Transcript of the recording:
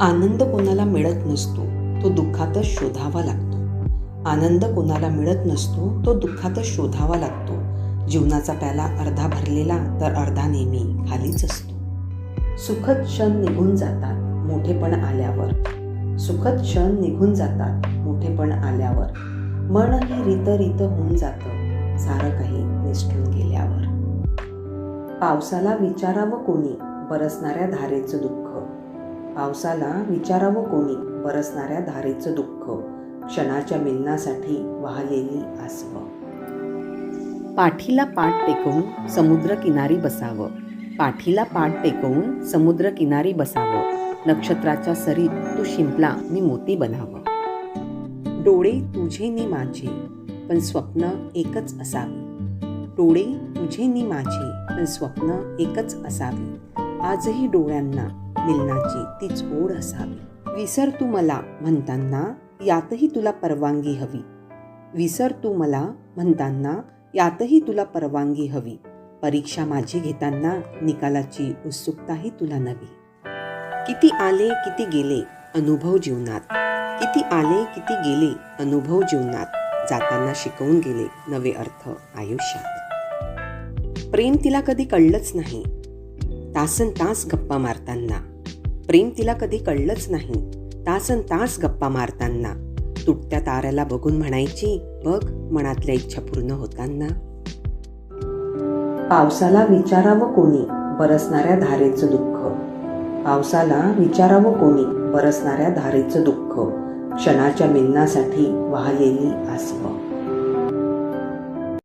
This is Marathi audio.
आनंद कोणाला मिळत नसतो तो दुःखातच शोधावा लागतो. आनंद कोणाला मिळत नसतो तो दुःखातच शोधावा लागतो. जीवनाचा प्याला अर्धा भरलेला तर अर्धा नेहमी खालीच असतो. सुखद क्षण निघून जातात मोठेपण आल्यावर. सुखद क्षण निघून जातात मोठेपण आल्यावर. मन हे रीत रीत होऊन जातं सारं काही निष्ठून गेल्यावर. पावसाला विचारावं कोणी? बरसणाऱ्या धारेचं दुःख. पावसाला विचारावं कोणी? बरसणाऱ्या धारेचं दुःख. क्षणाच्या मिलनासाठी वाहलेली आसव. पाठीला पाठ टेकवून समुद्र किनारी बसावं. पाठीला पाठ टेकवून समुद्र किनारी बसावं. नक्षत्राच्या सरीत तू शिंपला मी मोती बनावं. डोळे तुझे नि माझे पण स्वप्न एकच असावे. डोळे तुझे नि माझे पण स्वप्न एकच असावे. आजही डोळ्यांना मिलनाची तीच ओढ असावी. विसर तू मला म्हणताना यातही तुला परवानगी हवी. विसर तू मला म्हणताना यातही तुला परवानगी हवी. परीक्षा माझी घेताना निकालाची उत्सुकताही तुला नवी किती आले किती गेले अनुभव जीवनात. किती आले किती गेले अनुभव जीवनात. जाताना शिकवून गेले नवे अर्थ आयुष्यात. प्रेम तिला कधी कळलंच नाही. तासन तास गप्पा मारताना. प्रेम तिला कधी कळलंच नाही. तासन तास गप्पा मारताना. तुटत्या ताऱ्याला बघून म्हणायची बघ मनातल्या इच्छा पूर्ण होताना. पावसाला विचारावं कोणी? बरसणाऱ्या धारेचं दुःख. पावसाला विचारावं कोणी? बरसणाऱ्या धारेचं दुःख. क्षणाच्या मिलनासाठी वाहलेली आसव